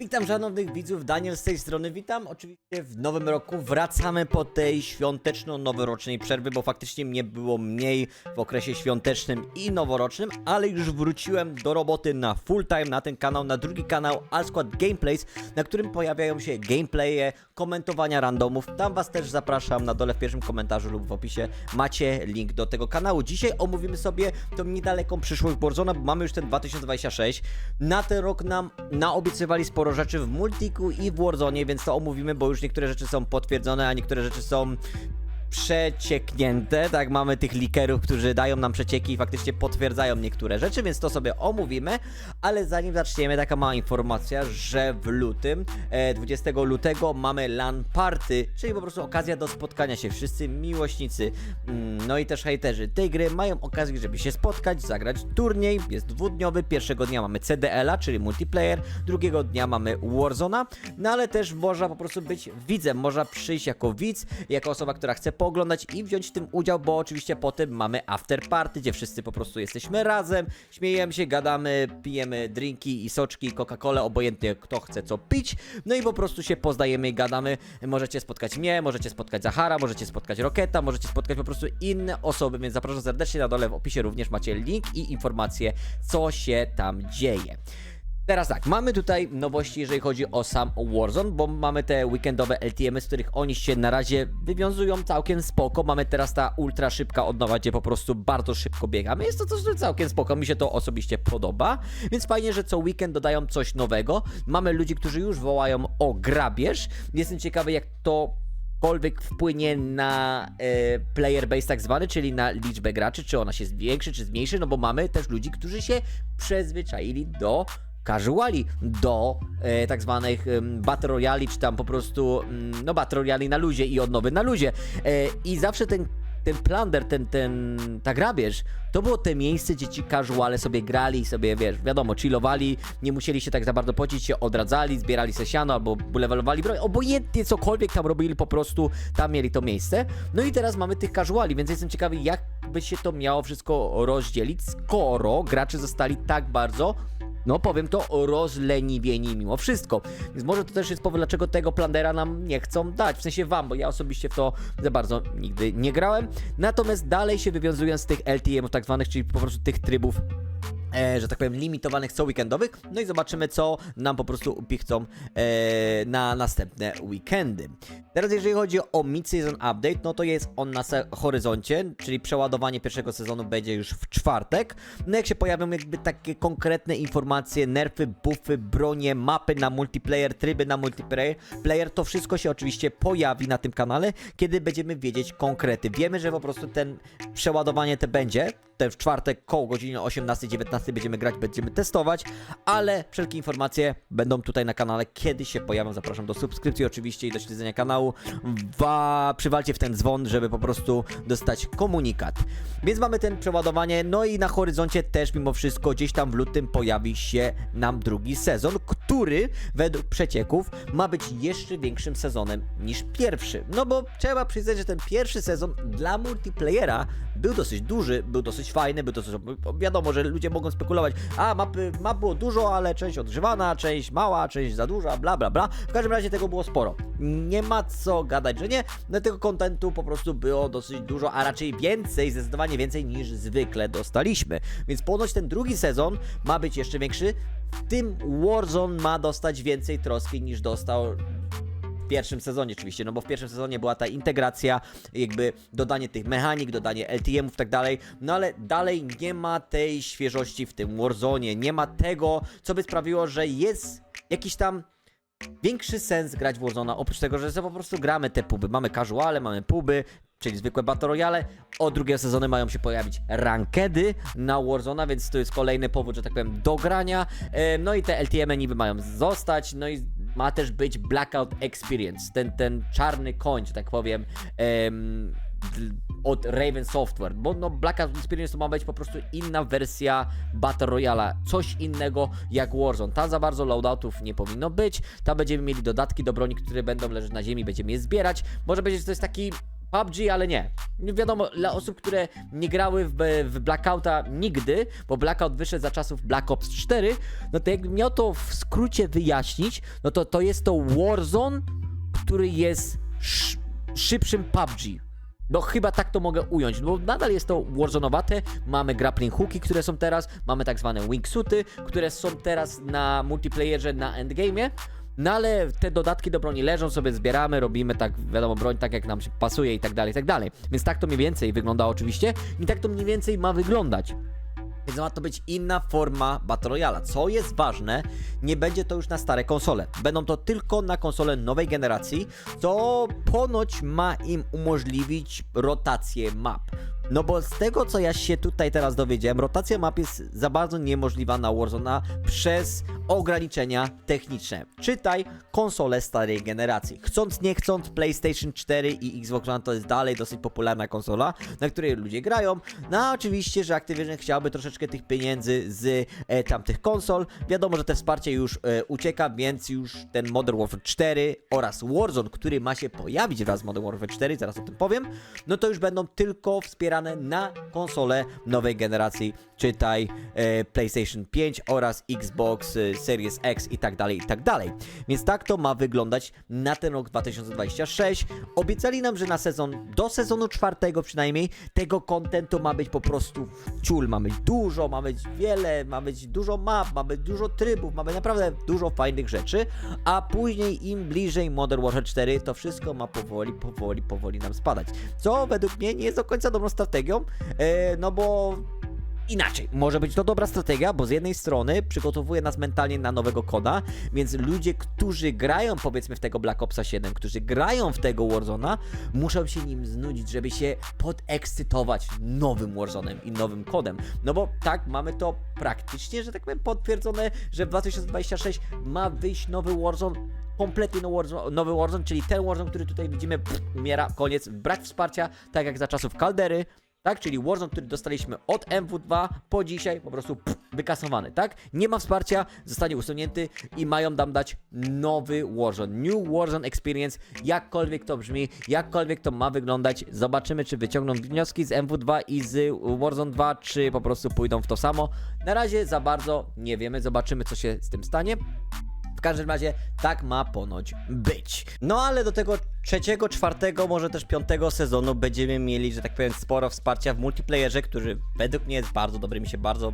Witam szanownych widzów, Daniel z tej strony, witam. Oczywiście w nowym roku, wracamy po tej świąteczno-noworocznej przerwy, bo faktycznie mnie było mniej w okresie świątecznym i noworocznym, ale już wróciłem do roboty na full time na ten kanał, na drugi kanał Alsquad Gameplays, na którym pojawiają się gameplaye, komentowania randomów, tam was też zapraszam, na dole w pierwszym komentarzu lub w opisie macie link do tego kanału. Dzisiaj omówimy sobie tą niedaleką przyszłość Warzona, bo mamy już ten 2026, na ten rok nam naobiecywali sporo rzeczy w Multiku i w Warzone, więc to omówimy, bo już niektóre rzeczy są potwierdzone, a niektóre rzeczy są przecieknięte, tak, mamy tych likerów, którzy dają nam przecieki i faktycznie potwierdzają niektóre rzeczy, więc to sobie omówimy, ale zanim zaczniemy, taka mała informacja, że w lutym, e, 20 lutego mamy LAN Party, czyli po prostu okazja do spotkania się, wszyscy miłośnicy, mm, no i też hejterzy tej gry mają okazję, żeby się spotkać, zagrać turniej, jest dwudniowy, pierwszego dnia mamy CDL-a, czyli multiplayer, drugiego dnia mamy Warzona, no ale też można po prostu być widzem, można przyjść jako widz, jako osoba, która chce pooglądać i wziąć w tym udział, bo oczywiście potem mamy after party, gdzie wszyscy po prostu jesteśmy razem, śmiejemy się, gadamy, pijemy drinki i soczki, Coca-Colę, obojętnie kto chce co pić, no i po prostu się poznajemy i gadamy. Możecie spotkać mnie, możecie spotkać Zachara, możecie spotkać Roketa, możecie spotkać po prostu inne osoby, więc zapraszam serdecznie na dole w opisie również macie link i informacje, co się tam dzieje. Teraz tak, mamy tutaj nowości, jeżeli chodzi o sam Warzone, bo mamy te weekendowe LTM, z których oni się na razie wywiązują całkiem spoko. Mamy teraz ta ultra szybka odnowa, gdzie po prostu bardzo szybko biegamy. Jest to coś całkiem spoko, mi się to osobiście podoba, więc fajnie, że co weekend dodają coś nowego. Mamy ludzi, którzy już wołają o grabież. Jestem ciekawy, jak to cokolwiek wpłynie na e, player base tak zwany, czyli na liczbę graczy, czy ona się zwiększy, czy zmniejszy, no bo mamy też ludzi, którzy się przyzwyczaili do casuali, do e, tak zwanych em, battle royali, czy tam po prostu mm, no battle royali na luzie i odnowy na luzie. E, I zawsze ten ten plunder, ten, ten, ta grabież, to było te miejsce, gdzie ci casuale sobie grali sobie, wiesz, wiadomo, chillowali, nie musieli się tak za bardzo pocić, się odradzali, zbierali se siano albo levelowali broń, obojętnie cokolwiek tam robili, po prostu tam mieli to miejsce. No i teraz mamy tych casuali, więc jestem ciekawy, jak by się to miało wszystko rozdzielić, skoro gracze zostali tak bardzo no powiem to, rozleniwieni mimo wszystko. Więc może to też jest powód, dlaczego tego plandera nam nie chcą dać, w sensie wam, bo ja osobiście w to za bardzo nigdy nie grałem. Natomiast dalej się wywiązując z tych LTM-ów tak zwanych, czyli po prostu tych trybów e, że tak powiem, limitowanych co weekendowych. No i zobaczymy, co nam po prostu upichcą e, na następne weekendy. Teraz, jeżeli chodzi o Mid-Season Update, no to jest on na horyzoncie, czyli przeładowanie pierwszego sezonu będzie już w czwartek. No jak się pojawią jakby takie konkretne informacje, nerfy, buffy, bronie, mapy na multiplayer, tryby na multiplayer, player, to wszystko się oczywiście pojawi na tym kanale, kiedy będziemy wiedzieć konkrety. Wiemy, że po prostu ten przeładowanie te będzie, ten w czwartek koło godziny 18-19 będziemy grać, będziemy testować, ale wszelkie informacje będą tutaj na kanale, kiedy się pojawią. Zapraszam do subskrypcji oczywiście i do śledzenia kanału. Wa przywalcie w ten dzwon, żeby po prostu dostać komunikat. Więc mamy ten przeładowanie, no i na horyzoncie też mimo wszystko gdzieś tam w lutym pojawi się nam drugi sezon, który według przecieków ma być jeszcze większym sezonem niż pierwszy. No bo trzeba przyznać, że ten pierwszy sezon dla multiplayera był dosyć duży, był dosyć fajny, był dosyć... Wiadomo, że ludzie mogą spekulować, a mapy, map było dużo, ale część odgrzewana, część mała, część za duża, bla bla bla. W każdym razie tego było sporo. Nie ma co gadać, że nie, no tego kontentu po prostu było dosyć dużo, a raczej więcej, zdecydowanie więcej niż zwykle dostaliśmy. Więc ponoć ten drugi sezon ma być jeszcze większy. W tym Warzone ma dostać więcej troski niż dostał pierwszym sezonie oczywiście, no bo w pierwszym sezonie była ta integracja, jakby dodanie tych mechanik, dodanie LTM-ów i tak dalej, no ale dalej nie ma tej świeżości w tym Warzone, nie ma tego, co by sprawiło, że jest jakiś tam większy sens grać w Warzona, oprócz tego, że po prostu gramy te puby, mamy casuale, mamy puby, czyli zwykłe Battle Royale, od drugiego sezonu mają się pojawić rankedy na Warzona, więc to jest kolejny powód, że tak powiem, do grania, E, no i te LTM-y niby mają zostać, no i ma też być Blackout Experience, ten, ten czarny koń, że tak powiem, em, od Raven Software, bo no Blackout Experience to ma być po prostu inna wersja Battle Royale, coś innego jak Warzone. Tam za bardzo loadoutów nie powinno być, tam będziemy mieli dodatki do broni, które będą leżeć na ziemi, będziemy je zbierać, może będzie, jest taki PUBG, ale nie. Wiadomo, dla osób, które nie grały w, w Blackouta nigdy, bo Blackout wyszedł za czasów Black Ops 4, no to jakbym miał to w skrócie wyjaśnić, no to to jest to Warzone, który jest sz szybszym PUBG. No chyba tak to mogę ująć, bo nadal jest to Warzone'owate, mamy grappling hooki, które są teraz, mamy tak zwane wingsuity, które są teraz na multiplayerze, na endgame'ie, no ale te dodatki do broni leżą, sobie zbieramy, robimy tak, wiadomo, broń tak jak nam się pasuje i tak dalej, i tak dalej. Więc tak to mniej więcej wygląda oczywiście i tak to mniej więcej ma wyglądać. Więc ma to być inna forma Battle Royale. Co jest ważne, nie będzie to już na stare konsole. Będą to tylko na konsole nowej generacji, co ponoć ma im umożliwić rotację map. No bo z tego co ja się tutaj teraz dowiedziałem, rotacja map jest za bardzo niemożliwa na Warzona przez ograniczenia techniczne. Czytaj konsole starej generacji. Chcąc nie chcąc PlayStation 4 i Xbox One to jest dalej dosyć popularna konsola, na której ludzie grają. No oczywiście, że Activision chciałby troszeczkę tych pieniędzy z e, tamtych konsol. Wiadomo, że te wsparcie już e, ucieka, więc już ten Modern Warfare 4 oraz Warzone, który ma się pojawić wraz z Modern Warfare 4, zaraz o tym powiem, no to już będą tylko wspierane na konsole nowej generacji, czytaj e, PlayStation 5 oraz Xbox e, Series X i tak dalej, i tak dalej. Więc tak to ma wyglądać na ten rok 2026. Obiecali nam, że na sezon, do sezonu czwartego przynajmniej, tego kontentu ma być po prostu ciul, ma być dużo, ma być wiele, ma być dużo map, ma być dużo trybów, ma być naprawdę dużo fajnych rzeczy, a później im bliżej Modern Warfare 4, to wszystko ma powoli, powoli, powoli nam spadać. Co według mnie nie jest do końca dobrą strategią, e, no bo Inaczej, może być to dobra strategia, bo z jednej strony przygotowuje nas mentalnie na nowego koda, więc ludzie, którzy grają powiedzmy w tego Black Opsa 7, którzy grają w tego Warzona, muszą się nim znudzić, żeby się podekscytować nowym Warzonem i nowym kodem. No bo tak, mamy to praktycznie, że tak powiem, potwierdzone, że w 2026 ma wyjść nowy Warzone kompletnie nowy Warzone, nowy Warzone, czyli ten Warzone, który tutaj widzimy, pff, umiera, koniec, brak wsparcia, tak jak za czasów Caldery, tak? Czyli Warzone, który dostaliśmy od MW2 po dzisiaj, po prostu pff, wykasowany, tak? Nie ma wsparcia, zostanie usunięty i mają nam dać nowy Warzone, New Warzone Experience, jakkolwiek to brzmi, jakkolwiek to ma wyglądać, zobaczymy, czy wyciągną wnioski z MW2 i z Warzone 2, czy po prostu pójdą w to samo. Na razie za bardzo nie wiemy, zobaczymy, co się z tym stanie. W każdym razie tak ma ponoć być. No ale do tego trzeciego, czwartego, może też piątego sezonu będziemy mieli, że tak powiem, sporo wsparcia w multiplayerze, który według mnie jest bardzo dobry, mi się bardzo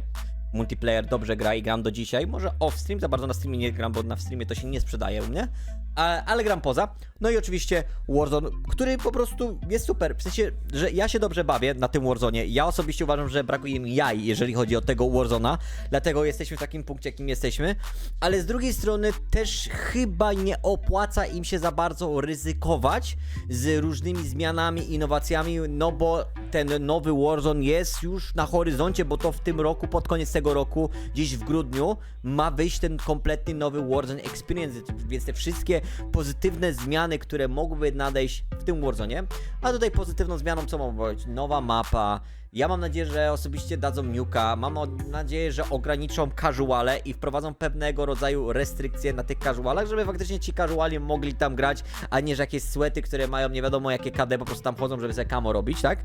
multiplayer dobrze gra i gram do dzisiaj. Może off-stream, za bardzo na streamie nie gram, bo na streamie to się nie sprzedaje u mnie, ale, gram poza. No i oczywiście Warzone, który po prostu jest super. W sensie, że ja się dobrze bawię na tym Warzone. Ja osobiście uważam, że brakuje mi jaj, jeżeli chodzi o tego Warzona, dlatego jesteśmy w takim punkcie, jakim jesteśmy. Ale z drugiej strony też chyba nie opłaca im się za bardzo ryzykować z różnymi zmianami, innowacjami, no bo ten nowy Warzone jest już na horyzoncie, bo to w tym roku, pod koniec tego roku, gdzieś w grudniu, ma wyjść ten kompletny nowy Warzone Experience, więc te wszystkie pozytywne zmiany, które mogłyby nadejść w tym Warzone, a tutaj pozytywną zmianą co ma być? Nowa mapa, ja mam nadzieję, że osobiście dadzą Nuka, mam nadzieję, że ograniczą casuale i wprowadzą pewnego rodzaju restrykcje na tych casualach, żeby faktycznie ci casuali mogli tam grać, a nie, że jakieś sweaty, które mają nie wiadomo jakie KD po prostu tam chodzą, żeby sobie kamo robić, tak?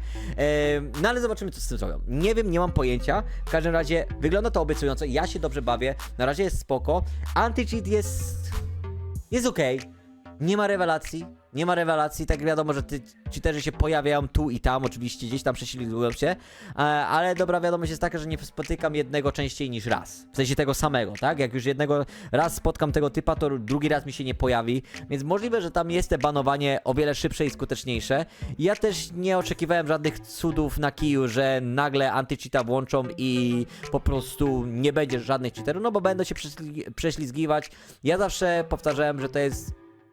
No ale zobaczymy, co z tym zrobią. Nie wiem, nie mam pojęcia. W każdym razie wygląda to obiecująco, ja się dobrze bawię, na razie jest spoko. Anti-cheat jest... jest okej. Nie ma rewelacji, nie ma rewelacji, tak wiadomo, że ty, cheaterzy się pojawiają tu i tam, oczywiście gdzieś tam prześlizgują się, e, ale dobra wiadomość jest taka, że nie spotykam jednego częściej niż raz, w sensie tego samego, tak? Jak już jednego raz spotkam tego typa, to drugi raz mi się nie pojawi, więc możliwe, że tam jest te banowanie o wiele szybsze i skuteczniejsze. Ja też nie oczekiwałem żadnych cudów na kiju, że nagle anty-cheata włączą i po prostu nie będzie żadnych cheaterów, no bo będą się prześlizgi- prześlizgiwać. Ja zawsze powtarzałem, że to jest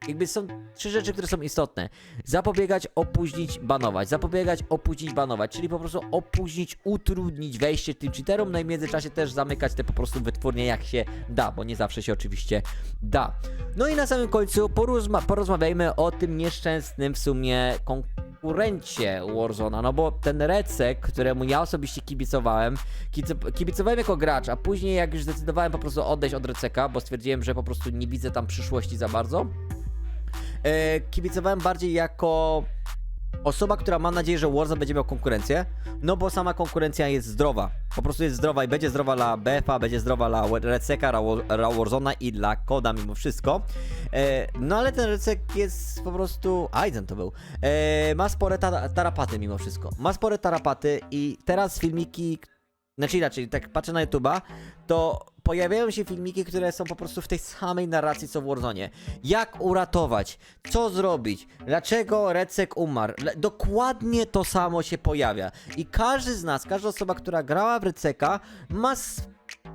jakby są trzy rzeczy, które są istotne. Zapobiegać, opóźnić, banować. Zapobiegać, opóźnić, banować. Czyli po prostu opóźnić, utrudnić wejście tym cheaterom, no i w międzyczasie też zamykać te po prostu wytwórnie jak się da, bo nie zawsze się oczywiście da. No i na samym końcu porozma porozmawiajmy o tym nieszczęsnym w sumie konkurencie Warzona, no bo ten Recek, któremu ja osobiście kibicowałem, kibic- kibicowałem jako gracz, a później jak już zdecydowałem po prostu odejść od Receka, bo stwierdziłem, że po prostu nie widzę tam przyszłości za bardzo, e, kibicowałem bardziej jako osoba, która ma nadzieję, że Warzone będzie miał konkurencję, no bo sama konkurencja jest zdrowa. Po prostu jest zdrowa i będzie zdrowa dla BFA, będzie zdrowa dla Redseka, dla Warzona i dla Koda mimo wszystko. E, no ale ten Redsek jest po prostu... Aizen to był. E, ma spore ta tarapaty mimo wszystko. Ma spore tarapaty i teraz filmiki... Znaczy inaczej, tak patrzę na YouTube'a, to pojawiają się filmiki, które są po prostu w tej samej narracji co w Warzone. Jak uratować? Co zrobić? Dlaczego Recek umarł? Dokładnie to samo się pojawia. I każdy z nas, każda osoba, która grała w Receka, ma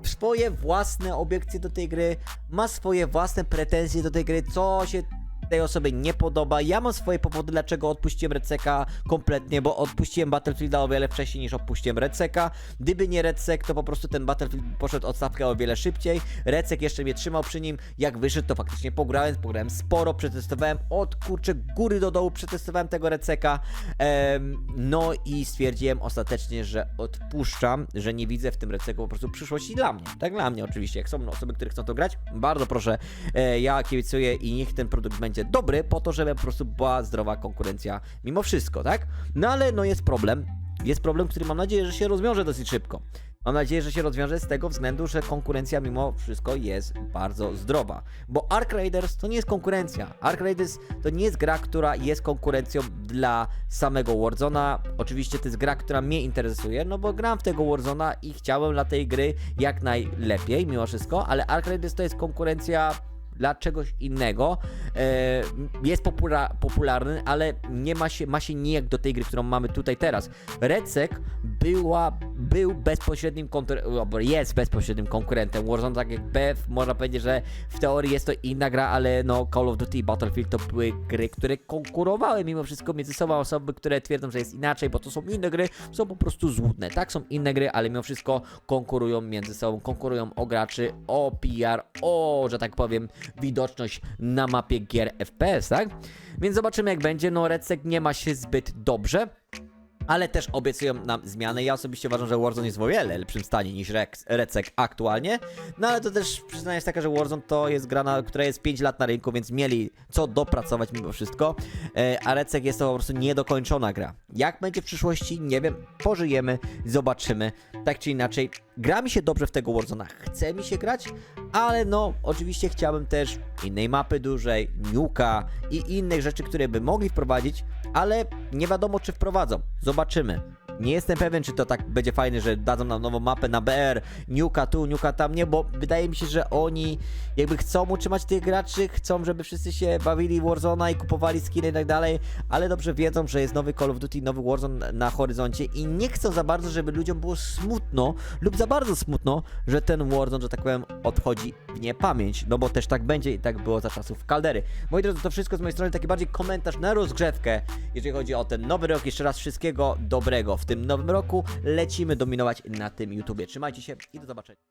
swoje własne obiekcje do tej gry, ma swoje własne pretensje do tej gry, co się tej osobie nie podoba. Ja mam swoje powody, dlaczego odpuściłem Receka kompletnie, bo odpuściłem Battlefielda o wiele wcześniej niż odpuściłem Receka. Gdyby nie Recek, to po prostu ten Battlefield poszedł odstawkę o wiele szybciej. Recek jeszcze mnie trzymał przy nim. Jak wyszedł, to faktycznie pograłem, pograłem sporo, przetestowałem od kurczę góry do dołu, przetestowałem tego Receka. Em, no i stwierdziłem ostatecznie, że odpuszczam, że nie widzę w tym Receku po prostu przyszłości dla mnie. Tak dla mnie oczywiście. Jak są osoby, które chcą to grać, bardzo proszę, e, ja kibicuję i niech ten produkt będzie dobry po to, żeby po prostu była zdrowa konkurencja mimo wszystko, tak? No ale no jest problem. Jest problem, który mam nadzieję, że się rozwiąże dosyć szybko. Mam nadzieję, że się rozwiąże z tego względu, że konkurencja mimo wszystko jest bardzo zdrowa. Bo Ark Raiders to nie jest konkurencja. Ark Raiders to nie jest gra, która jest konkurencją dla samego Warzona. Oczywiście to jest gra, która mnie interesuje, no bo gram w tego Warzona i chciałem dla tej gry jak najlepiej mimo wszystko, ale Ark Raiders to jest konkurencja dla czegoś innego. E, jest popula popularny, ale nie ma się, ma się nijak do tej gry, którą mamy tutaj teraz. Redsec była, był bezpośrednim jest bezpośrednim konkurentem Warzone, tak jak BF, można powiedzieć, że w teorii jest to inna gra, ale no Call of Duty i Battlefield to były gry, które konkurowały mimo wszystko między sobą osoby, które twierdzą, że jest inaczej, bo to są inne gry, są po prostu złudne. Tak, są inne gry, ale mimo wszystko konkurują między sobą, konkurują o graczy, o PR, o, że tak powiem, widoczność na mapie gier FPS, tak? Więc zobaczymy jak będzie. No, Redsec nie ma się zbyt dobrze. Ale też obiecują nam zmiany. Ja osobiście uważam, że Warzone jest w o wiele lepszym stanie niż Rex, Recek aktualnie. No ale to też przyznanie jest taka, że Warzone to jest gra, na, która jest 5 lat na rynku, więc mieli co dopracować mimo wszystko. E, a Recek jest to po prostu niedokończona gra. Jak będzie w przyszłości, nie wiem. Pożyjemy, zobaczymy. Tak czy inaczej, gra mi się dobrze w tego Warzona. Chce mi się grać, ale no, oczywiście chciałbym też innej mapy dużej, nuka i innych rzeczy, które by mogli wprowadzić, ale nie wiadomo, czy wprowadzą. Zobaczymy. Nie jestem pewien, czy to tak będzie fajne, że dadzą nam nową mapę na BR, Nuka tu, Nuka tam, nie, bo wydaje mi się, że oni jakby chcą utrzymać tych graczy, chcą, żeby wszyscy się bawili Warzona i kupowali skiny i tak dalej, ale dobrze wiedzą, że jest nowy Call of Duty, nowy Warzone na horyzoncie i nie chcą za bardzo, żeby ludziom było smutno lub za bardzo smutno, że ten Warzone, że tak powiem, odchodzi w niepamięć, no bo też tak będzie i tak było za czasów Kaldery. Moi drodzy, to wszystko z mojej strony, taki bardziej komentarz na rozgrzewkę, jeżeli chodzi o ten nowy rok. Jeszcze raz wszystkiego dobrego w tym nowym roku. Lecimy dominować na tym YouTubie. Trzymajcie się i do zobaczenia.